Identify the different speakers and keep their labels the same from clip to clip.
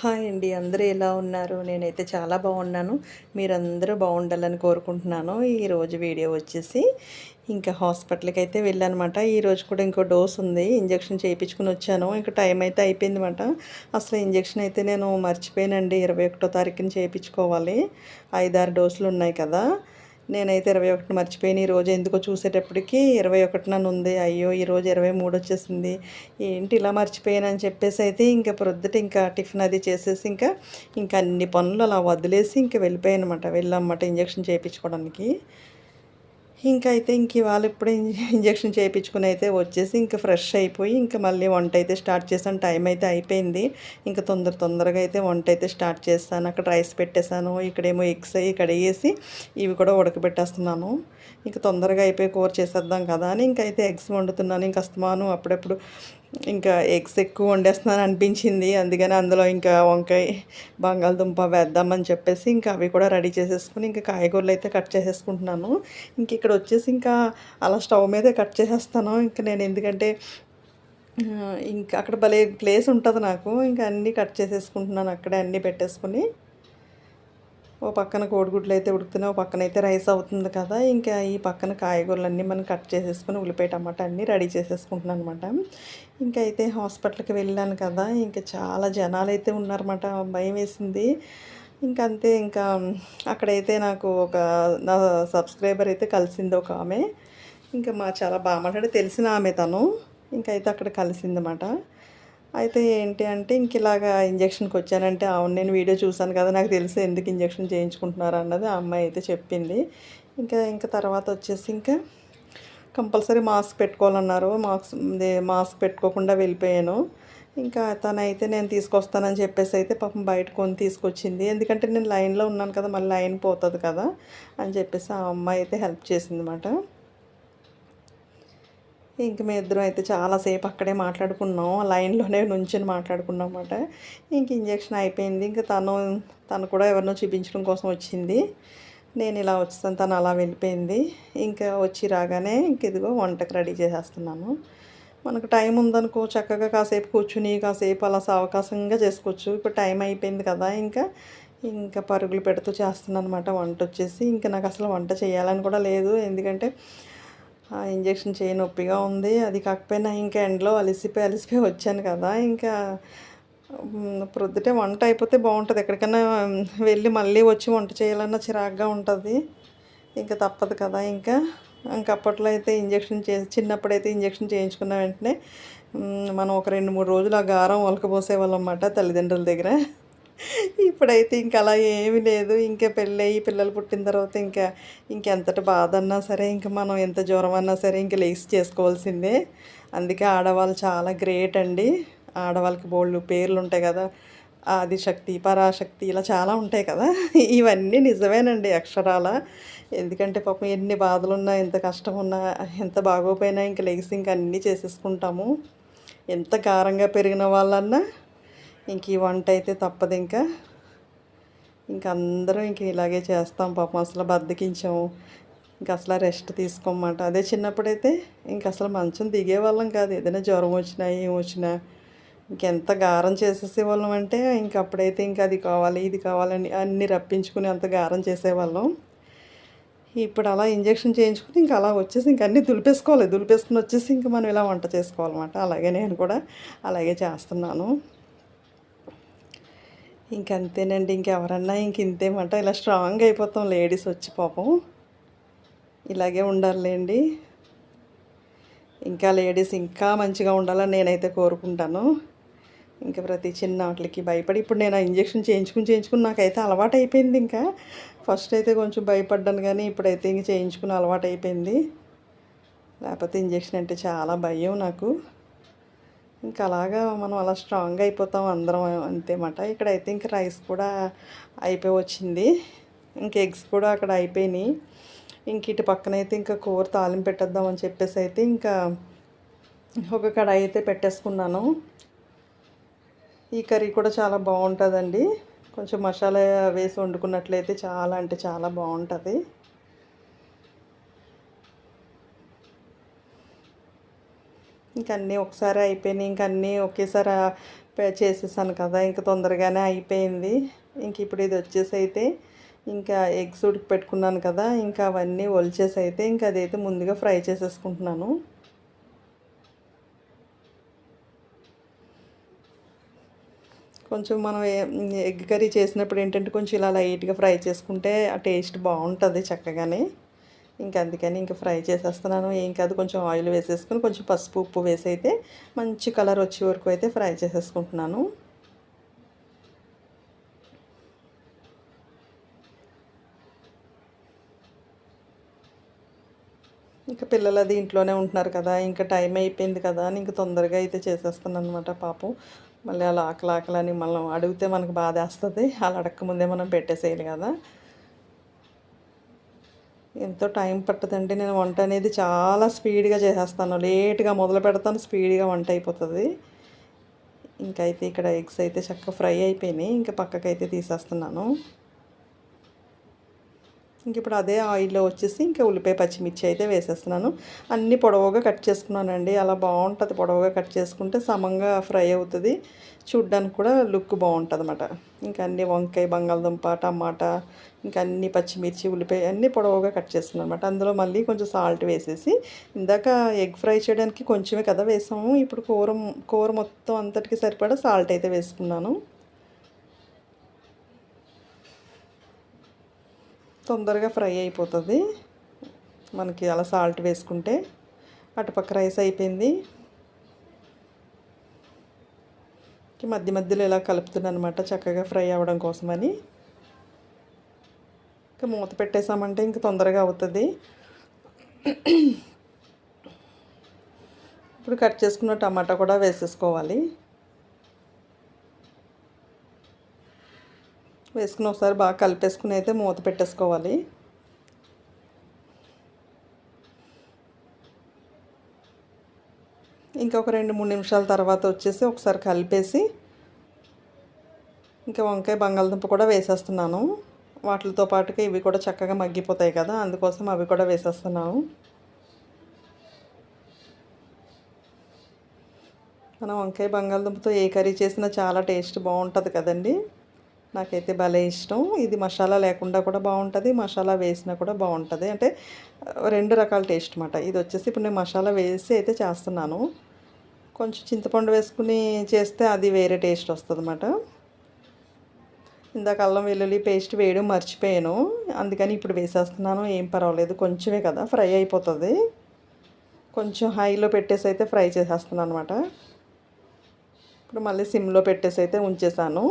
Speaker 1: Hi అండి. అందరూ ఎలా ఉన్నారు? నేనైతే చాలా బాగున్నాను. మీరందరూ బాగుండాలని కోరుకుంటున్నాను. ఈరోజు వీడియో వచ్చేసి ఇంకా హాస్పిటల్కి అయితే వెళ్ళానమాట ఈరోజు కూడా ఇంకో డోస్ ఉంది. ఇంజక్షన్ చేయించుకుని వచ్చాను. ఇంకా టైం అయితే అయిపోయిందన్నమాట. అసలు ఇంజక్షన్ అయితే నేను మర్చిపోయానండి. ఇరవై ఒకటో తారీఖున చేయించుకోవాలి. ఐదారు డోసులు ఉన్నాయి కదా. నేనైతే ఇరవై ఒకటి మర్చిపోయిన. ఈరోజు ఎందుకో చూసేటప్పటికి ఇరవై ఒకటిన ఉంది. అయ్యో ఈరోజు ఇరవై మూడు వచ్చేసింది. ఏంటి ఇలా మర్చిపోయానని చెప్పేసి అయితే ఇంకా ప్రొద్దుట ఇంకా టిఫిన్ అది చేసేసి ఇంకా ఇంకా అన్ని పనులు అలా వదిలేసి ఇంకా వెళ్ళిపోయాను అనమాట వెళ్ళామన్నమాట ఇంజక్షన్ చేయించుకోవడానికి. ఇంకా అయితే ఇంక ఇవాళ ఇప్పుడు ఇంజక్షన్ చేయించుకుని అయితే వచ్చేసి ఇంకా ఫ్రెష్ అయిపోయి ఇంకా మళ్ళీ వంట అయితే స్టార్ట్ చేశాను. టైం అయితే అయిపోయింది. ఇంకా తొందర తొందరగా అయితే వంట అయితే స్టార్ట్ చేస్తాను. అక్కడ రైస్ పెట్టేశాను. ఇక్కడేమో ఎగ్స్ అయ్యి కడిగేసి ఇవి కూడా ఉడకబెట్టేస్తున్నాను. ఇంకా తొందరగా అయిపోయి కూర చేసేద్దాం కదా అని ఇంకైతే అయితే ఎగ్స్ వండుతున్నాను. ఇంకా అస్తమాను అప్పుడప్పుడు ఇంకా ఎగ్స్ ఎక్కువ వండేస్తున్నాను అనిపించింది. అందుకని అందులో ఇంకా వంకాయ బంగాళదుంప వేద్దామని చెప్పేసి ఇంకా అవి కూడా రెడీ చేసేసుకుని ఇంకా కాయగూరలు అయితే కట్ చేసేసుకుంటున్నాను. ఇంక ఇక్కడ వచ్చేసి ఇంకా అలా స్టవ్ మీదే కట్ చేసేస్తాను. ఇంకా నేను ఎందుకంటే ఇంకా అక్కడ భలే ప్లేస్ ఉంటుంది నాకు. ఇంకా అన్నీ కట్ చేసేసుకుంటున్నాను అక్కడే అన్నీ పెట్టేసుకుని. ఓ పక్కన కోడిగుడ్లు అయితే ఉడుకుతున్నాయి ఓ పక్కన అయితే రైస్ అవుతుంది కదా. ఇంకా ఈ పక్కన కాయగూరలన్నీ మనం కట్ చేసేసుకుని ఉల్లిపాయ టమాటా అన్నీ రెడీ చేసేసుకుంటున్నాను అనమాట ఇంకా అయితే హాస్పిటల్కి వెళ్ళాను కదా ఇంకా చాలా జనాలు అయితే ఉన్నారన్నమాట భయం వేసింది. ఇంకా అంతే ఇంకా అక్కడైతే నాకు ఒక నా సబ్స్క్రైబర్ అయితే కలిసింది ఒక ఆమె. ఇంకా మా చాలా బాగా మాట్లాడి తెలిసిన ఆమె తను. ఇంకా అయితే అక్కడ కలిసిందన్నమాట. అయితే ఏంటి అంటే ఇంక ఇలాగా ఇంజక్షన్కి వచ్చానంటే అవును నేను వీడియో చూశాను కదా నాకు తెలిసి ఎందుకు ఇంజక్షన్ చేయించుకుంటున్నారు అన్నది ఆ అమ్మాయి అయితే చెప్పింది. ఇంకా ఇంకా తర్వాత వచ్చేసి ఇంకా కంపల్సరీ మాస్క్ పెట్టుకోవాలన్నారు. మాస్క్ మాస్క్ పెట్టుకోకుండా వెళ్ళిపోయాను. ఇంకా తనైతే నేను తీసుకొస్తానని చెప్పేసి అయితే పాపం బయట కొని తీసుకొచ్చింది. ఎందుకంటే నేను లైన్లో ఉన్నాను కదా మళ్ళీ లైన్ పోతుంది కదా అని చెప్పేసి ఆ అమ్మాయి అయితే హెల్ప్ చేసింది అనమాట ఇంక మేము ఇద్దరం అయితే చాలాసేపు అక్కడే మాట్లాడుకున్నాం. లైన్లోనే నుంచొని మాట్లాడుకున్నాం అనమాట ఇంక ఇంజక్షన్ అయిపోయింది. ఇంకా తను తను కూడా ఎవరినో చూపించడం కోసం వచ్చింది. నేను ఇలా వచ్చాను తను అలా వెళ్ళిపోయింది. ఇంకా వచ్చి రాగానే ఇంక ఇదిగో వంటకు రెడీ చేసేస్తున్నాను. మనకు టైం ఉందనుకో చక్కగా కాసేపు కూర్చుని కాసేపు అలా అవకాశంగా చేసుకోవచ్చు. ఇప్పుడు టైం అయిపోయింది కదా ఇంకా ఇంకా పరుగులు పెడుతూ చేస్తున్నాను అనమాట వంట వచ్చేసి ఇంకా నాకు అసలు వంట చేయాలని కూడా లేదు. ఎందుకంటే ఇంజక్షన్ చేయి నొప్పిగా ఉంది. అది కాకపోయినా ఇంకా ఎండలో అలిసిపోయి అలిసిపోయి వచ్చాను కదా. ఇంకా ప్రొద్దుటే వంట అయిపోతే బాగుంటుంది. ఎక్కడికైనా వెళ్ళి మళ్ళీ వచ్చి వంట చేయాలన్నా చిరాగ్గా ఉంటుంది. ఇంకా తప్పదు కదా ఇంకా. ఇంకా అప్పట్లో అయితే ఇంజక్షన్ చే చిన్నప్పుడైతే ఇంజక్షన్ చేయించుకున్న వెంటనే మనం ఒక రెండు మూడు రోజులు ఆ గారం ఒలకపోసేవాళ్ళం అన్నమాట తల్లిదండ్రుల దగ్గర. ఇప్పుడైతే ఇంక అలా ఏమీ లేదు. ఇంకా పెళ్ళయి పిల్లలు పుట్టిన తర్వాత ఇంకా ఇంకెంతటి బాధ అన్నా సరే ఇంకా మనం ఎంత జ్వరం అన్నా సరే ఇంకా లేచి చేసుకోవాల్సిందే. అందుకే ఆడవాళ్ళు చాలా గ్రేట్ అండి. ఆడవాళ్ళకి బోళ్ళు పేర్లు ఉంటాయి కదా ఆదిశక్తి పరాశక్తి ఇలా చాలా ఉంటాయి కదా. ఇవన్నీ నిజమేనండి అక్షరాల. ఎందుకంటే పాపం ఎన్ని బాధలున్నా ఎంత కష్టం ఉన్నా ఎంత బాగోపోయినా ఇంకా లేచి ఇంకా అన్నీ చేసేసుకుంటాము. ఎంత కారంగా పెరిగిన వాళ్ళన్నా ఇంక ఈ వంట అయితే తప్పదు ఇంకా. ఇంక అందరం ఇంక ఇలాగే చేస్తాం పాపం. అసలు బద్దకించాము. ఇంక అసలు రెస్ట్ తీసుకోమాట. అదే చిన్నప్పుడైతే ఇంక అసలు మంచం దిగేవాళ్ళం కాదు. ఏదైనా జ్వరం వచ్చినా ఏం వచ్చినా ఇంకెంత గారం చేసేసేవాళ్ళం అంటే ఇంక అప్పుడైతే ఇంకా అది కావాలి ఇది కావాలని అన్నీ రప్పించుకుని అంత గారం చేసేవాళ్ళం. ఇప్పుడు అలా ఇంజక్షన్ చేయించుకుని ఇంకా అలా వచ్చేసి ఇంక అన్నీ దులిపేసుకోవాలి. దులిపేసుకుని వచ్చేసి ఇంక మనం ఇలా వంట చేసుకోవాలన్నమాట. అలాగే నేను కూడా అలాగే చేస్తున్నాను. ఇంకంతేనండి ఇంకెవరన్నా ఇంక ఇంతేమంట ఇలా స్ట్రాంగ్ అయిపోతాం లేడీస్ వచ్చి పాపం. ఇలాగే ఉండాలండి ఇంకా లేడీస్ ఇంకా మంచిగా ఉండాలని నేనైతే కోరుకుంటాను. ఇంకా ప్రతి చిన్న వాటికి భయపడి ఇప్పుడు నేను ఆ ఇంజక్షన్ చేయించుకుని చేయించుకుని నాకైతే అలవాటు అయిపోయింది ఇంకా. ఫస్ట్ అయితే కొంచెం భయపడ్డాను కానీ ఇప్పుడైతే ఇంక చేయించుకుని అలవాటు అయిపోయింది లేకపోతే ఇంజక్షన్ అంటే చాలా భయం నాకు. ఇంకా అలాగా మనం అలా స్ట్రాంగ్ అయిపోతాం అందరం అంతేమాట ఇక్కడైతే ఇంక రైస్ కూడా అయిపోయి వచ్చింది. ఇంక ఎగ్స్ కూడా అక్కడ అయిపోయినాయి. ఇంక ఇటు పక్కన అయితే ఇంకా కూర తాలింపు పెట్టేద్దామని చెప్పేసి అయితే ఇంకా ఒక కడాయి అయితే పెట్టేసుకున్నాను. ఈ కర్రీ కూడా చాలా బాగుంటుందండి. కొంచెం మసాలా వేసి వండుకున్నట్లయితే చాలా అంటే చాలా బాగుంటుంది. ఇంక అన్నీ ఒకసారి అయిపోయినాయి. ఇంక అన్నీ ఒకేసారి చేసేసాను కదా. ఇంకా తొందరగానే అయిపోయింది. ఇంక ఇప్పుడు ఇది వచ్చేసి అయితే ఇంకా ఎగ్స్ ఉడికి పెట్టుకున్నాను కదా. ఇంకా అవన్నీ ఒలిచేసి అయితే ఇంకా అదైతే ముందుగా ఫ్రై చేసేసుకుంటున్నాను. కొంచెం మనం ఎగ్ కర్రీ చేసినప్పుడు ఏంటంటే కొంచెం ఇలా లైట్గా ఫ్రై చేసుకుంటే ఆ టేస్ట్ బాగుంటుంది చక్కగానే. ఇంకా అందుకని ఇంకా ఫ్రై చేసేస్తున్నాను. ఏం కాదు కొంచెం ఆయిల్ వేసేసుకుని కొంచెం పసుపు ఉప్పు వేసి అయితే మంచి కలర్ వచ్చే వరకు అయితే ఫ్రై చేసేసుకుంటున్నాను. ఇంకా పిల్లలు అది ఇంట్లోనే ఉంటున్నారు కదా ఇంకా టైం అయిపోయింది కదా అని ఇంకా తొందరగా అయితే చేసేస్తాను అనమాట పాపం. మళ్ళీ అలా ఆకలి ఆకలని మనం అడిగితే మనకు బాధ వేస్తుంది అలా అడగక ముందే మనం పెట్టేసేయాలి కదా. ఎంతో టైం పట్టదండి. నేను వంట అనేది చాలా స్పీడ్గా చేసేస్తాను. లేట్గా మొదలు పెడతాను స్పీడ్గా వంట అయిపోతుంది. ఇంకైతే ఇక్కడ ఎగ్స్ అయితే చక్కగా ఫ్రై అయిపోయినాయి. ఇంకా పక్కకైతే తీసేస్తున్నాను. ఇంక ఇప్పుడు అదే ఆయిల్లో వచ్చేసి ఇంకా ఉల్లిపాయ పచ్చిమిర్చి అయితే వేసేస్తున్నాను. అన్నీ పొడవుగా కట్ చేసుకున్నానండి. అలా బాగుంటుంది పొడవుగా కట్ చేసుకుంటే సమంగా ఫ్రై అవుతుంది. చూడ్డానికి కూడా లుక్ బాగుంటుంది అనమాట ఇంకా అన్ని వంకాయ బంగాళదుంప టమాటా ఇంకా అన్ని పచ్చిమిర్చి ఉల్లిపాయ అన్నీ పొడవుగా కట్ చేస్తున్నాను అనమాట అందులో మళ్ళీ కొంచెం సాల్ట్ వేసేసి ఇందాక ఎగ్ ఫ్రై చేయడానికి కొంచెమే కదా వేసాము. ఇప్పుడు కూర కూర మొత్తం అంతటికి సరిపడా సాల్ట్ అయితే వేసుకున్నాను. తొందరగా ఫ్రై అయిపోతుంది. మనకి అలా సాల్ట్ వేసుకుంటే అటుపక్క రైస్ అయిపోయింది. మధ్య మధ్యలో ఇలా కలుపుతున్నాను అనమాట చక్కగా ఫ్రై అవ్వడం కోసమని. ఇంకా మూత పెట్టేసామంటే ఇంక తొందరగా అవుతుంది. ఇప్పుడు కట్ చేసుకున్న టమాటా కూడా వేసేసుకోవాలి. వేసుకుని ఒకసారి బాగా కలిపేసుకుని అయితే మూత పెట్టేసుకోవాలి. ఇంకొక రెండు మూడు నిమిషాల తర్వాత వచ్చేసి ఒకసారి కలిపేసి ఇంకా వంకాయ బంగాళదుంప కూడా వేసేస్తున్నాను. వాటితో పాటుగా ఇవి కూడా చక్కగా మగ్గిపోతాయి కదా అందుకోసం అవి కూడా వేసేస్తున్నాను. మనం వంకాయ బంగాళదుంపతో ఏ కర్రీ చేసినా చాలా టేస్ట్ బాగుంటుంది కదండీ. నాకైతే భలే ఇష్టం. ఇది మసాలా లేకుండా కూడా బాగుంటుంది మసాలా వేసినా కూడా బాగుంటుంది. అంటే రెండు రకాల టేస్ట్ అనమాట ఇది వచ్చేసి ఇప్పుడు నేను మసాలా వేసి అయితే చేస్తున్నాను. కొంచెం చింతపండు వేసుకుని చేస్తే అది వేరే టేస్ట్ వస్తుంది అనమాట ఇందాక అల్లం వెల్లుల్లి పేస్ట్ వేయడం మర్చిపోయాను. అందుకని ఇప్పుడు వేసేస్తున్నాను ఏం పర్వాలేదు. కొంచెమే కదా ఫ్రై అయిపోతుంది. కొంచెం హైలో పెట్టేసి అయితే ఫ్రై చేసేస్తున్నాను అనమాట ఇప్పుడు మళ్ళీ సిమ్లో పెట్టేసి అయితే ఉంచేసాను.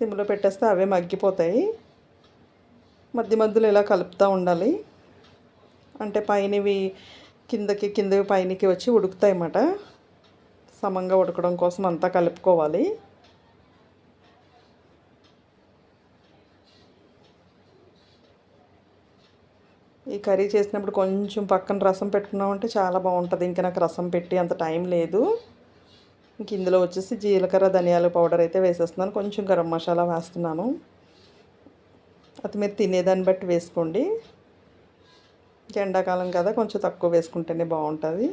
Speaker 1: సిమ్లో పెట్టేస్తే అవే మగ్గిపోతాయి. మధ్య మధ్యలో ఇలా కలుపుతూ ఉండాలి. అంటే పైనవి కిందకి కిందవి పైనకి వచ్చి ఉడుకుతాయి అన్నమాట. సమంగా ఉడకడం కోసం అంతా కలుపుకోవాలి. ఈ కర్రీ చేసినప్పుడు కొంచెం పక్కన రసం పెట్టుకున్నామంటే చాలా బాగుంటుంది. ఇంకా నాకు రసం పెట్టి అంత టైం లేదు. ఇంక ఇందులో వచ్చేసి జీలకర్ర ధనియాల పౌడర్ అయితే వేసేస్తున్నాను. కొంచెం గరం మసాలా వేస్తున్నాను. అది మీరు తినేదాన్ని బట్టి వేసుకోండి. ఎండాకాలం కదా కొంచెం తక్కువ వేసుకుంటేనే బాగుంటుంది.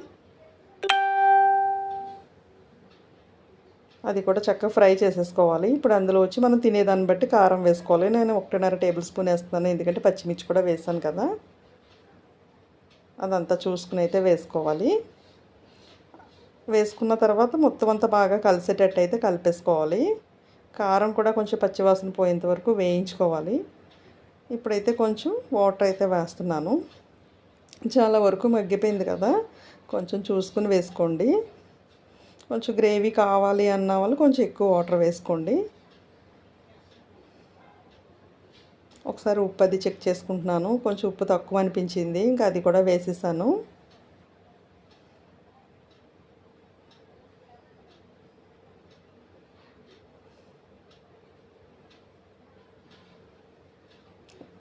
Speaker 1: అది కూడా చక్కగా ఫ్రై చేసేసుకోవాలి. ఇప్పుడు అందులో వచ్చి మనం తినేదాన్ని బట్టి కారం వేసుకోవాలి. నేను ఒకటిన్నర టేబుల్ స్పూన్ వేస్తున్నాను. ఎందుకంటే పచ్చిమిర్చి కూడా వేసాను కదా. అదంతా చూసుకుని అయితే వేసుకోవాలి. వేసుకున్న తర్వాత మొత్తం అంతా బాగా కలిసేటట్టు అయితే కలిపేసుకోవాలి. కారం కూడా కొంచెం పచ్చివాసన పోయేంత వరకు వేయించుకోవాలి. ఇప్పుడైతే కొంచెం వాటర్ అయితే వేస్తున్నాను. చాలా వరకు మగ్గిపోయింది కదా కొంచెం చూసుకుని వేసుకోండి. కొంచెం గ్రేవీ కావాలి అన్న వాళ్ళు కొంచెం ఎక్కువ వాటర్ వేసుకోండి. ఒకసారి ఉప్పు అది చెక్ చేసుకుంటున్నాను. కొంచెం ఉప్పు తక్కువ అనిపించింది ఇంకా అది కూడా వేసేసాను.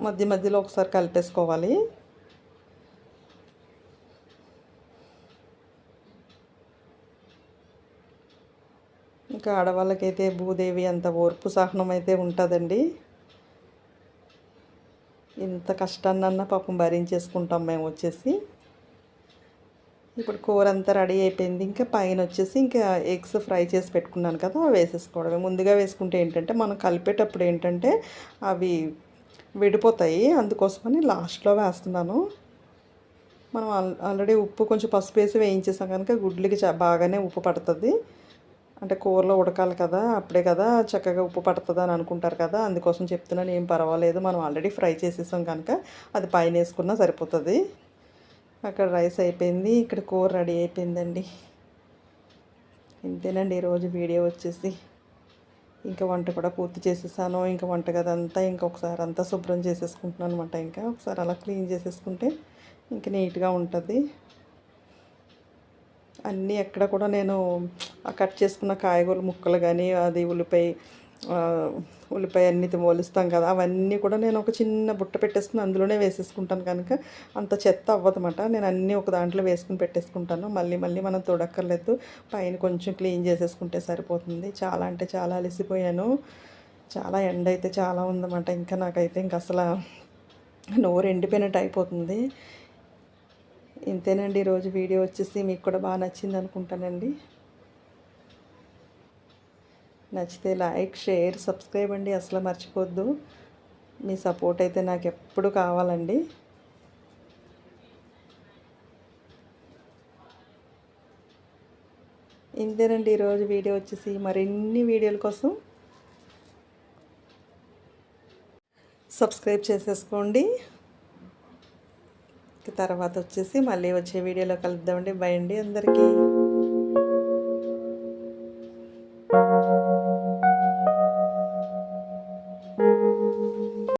Speaker 1: మధ్య మధ్యలో ఒకసారి కలిపేసుకోవాలి. ఇంకా ఆడవాళ్ళకైతే భూదేవి అంత ఓర్పు సహనం అయితే ఉంటుందండి. ఇంత కష్టాన్నన్నా పాపం భరించేసుకుంటాం మేము వచ్చేసి. ఇప్పుడు కూర అంతా రెడీ అయిపోయింది. ఇంకా పైన వచ్చేసి ఇంకా ఎగ్స్ ఫ్రై చేసి పెట్టుకున్నాను కదా అవి వేసేసుకోవడమే. ముందుగా వేసుకుంటే ఏంటంటే మనం కలిపేటప్పుడు ఏంటంటే అవి విడిపోతాయి. అందుకోసమని లాస్ట్లో వేస్తున్నాను. మనం ఆల్- ఆల్రెడీ ఉప్పు కొంచెం పసుపు వేసి వేయించేసాం కనుక గుడ్లకి బాగానే ఉప్పు పడుతుంది. అంటే కూరలో ఉడకాలి కదా అప్పుడే కదా చక్కగా ఉప్పు పడుతుంది అని అనుకుంటారు కదా అందుకోసం చెప్తున్నాను ఏం పర్వాలేదు. మనం ఆల్రెడీ ఫ్రై చేసేసాం కనుక అది పైన వేసుకున్నా సరిపోతుంది. అక్కడ రైస్ అయిపోయింది ఇక్కడ కూర రెడీ అయిపోయిందండి. ఇంతేనండి ఈరోజు వీడియో వచ్చేసి. ఇంకా వంట కూడా పూర్తి చేసేసాను. ఇంకా వంటగది అంతా ఇంకొకసారి అంతా శుభ్రం చేసేసుకుంటున్నాను అనమాట ఇంకా. ఒకసారి అలా క్లీన్ చేసేసుకుంటే ఇంకా నీట్గా ఉంటుంది. అన్నీ ఎక్కడ కూడా నేను ఆ కట్ చేసుకున్న కాయగూర ముక్కలు కానీ అది ఉల్లిపాయ ఉల్లిపాయ అన్ని మొలుస్తాం కదా అవన్నీ కూడా నేను ఒక చిన్న బుట్ట పెట్టేసుకుని అందులోనే వేసేసుకుంటాను కనుక అంత చెత్త అవ్వదన్నమాట. నేను అన్నీ ఒక దాంట్లో వేసుకుని పెట్టేసుకుంటాను. మళ్ళీ మళ్ళీ మనం తొడక్కర్లేదు పైన కొంచెం క్లీన్ చేసేసుకుంటే సరిపోతుంది. చాలా అంటే చాలా అలసిపోయాను. చాలా ఎండ అయితే చాలా ఉందన్నమాట. ఇంకా నాకైతే ఇంక అసలు నోరు ఎండిపోయినట్టు అయిపోతుంది. ఇంతేనండి ఈరోజు వీడియో వచ్చేసి మీకు కూడా బాగా నచ్చింది అనుకుంటానండి. నచ్చితే లైక్ షేర్ సబ్స్క్రైబ్ అండి. అసలు మర్చిపోద్దు. మీ సపోర్ట్ అయితే నాకు ఎప్పుడు కావాలండి. ఇంతేనండి. ఈరోజు వీడియో వచ్చేసి మరిన్ని వీడియోల కోసం సబ్స్క్రైబ్ చేసేసుకోండి. తర్వాత వచ్చేసి మళ్ళీ వచ్చే వీడియోలో కలుద్దామండి. బై అండి అందరికీ.